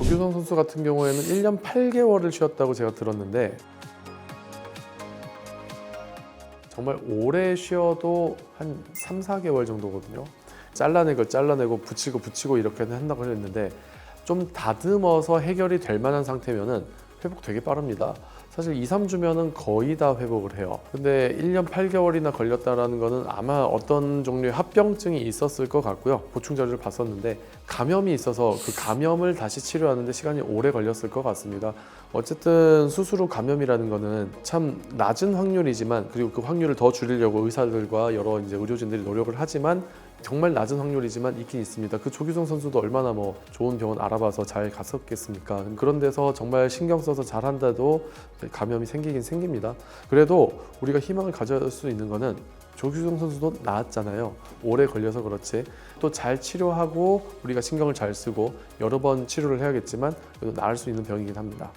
조규성 선수 같은 경우에는 1년 8개월을 쉬었다고 제가 들었는데 정말 오래 쉬어도 한 3, 4개월 정도거든요. 잘라내고 잘라내고 붙이고 붙이고 이렇게 한다고 했는데 좀 다듬어서 해결이 될 만한 상태면은 회복 되게 빠릅니다. 사실 2, 3주면은 거의 다 회복을 해요. 근데 1년 8개월이나 걸렸다라는 거는 아마 어떤 종류의 합병증이 있었을 것 같고요. 보충 자료를 봤었는데 감염이 있어서 그 감염을 다시 치료하는데 시간이 오래 걸렸을 것 같습니다. 어쨌든 수술 후 감염이라는 거는 참 낮은 확률이지만 그리고 그 확률을 더 줄이려고 의사들과 여러 이제 의료진들이 노력을 하지만 정말 낮은 확률이지만 있긴 있습니다. 그 조규성 선수도 얼마나 뭐 좋은 병원 알아봐서 잘 갔었겠습니까? 그런 데서 정말 신경 써서 잘 한다도 감염이 생기긴 생깁니다. 그래도 우리가 희망을 가질 수 있는 거는 조규성 선수도 나았잖아요. 오래 걸려서 그렇지. 또 잘 치료하고 우리가 신경을 잘 쓰고 여러 번 치료를 해야겠지만 그래도 나을 수 있는 병이긴 합니다.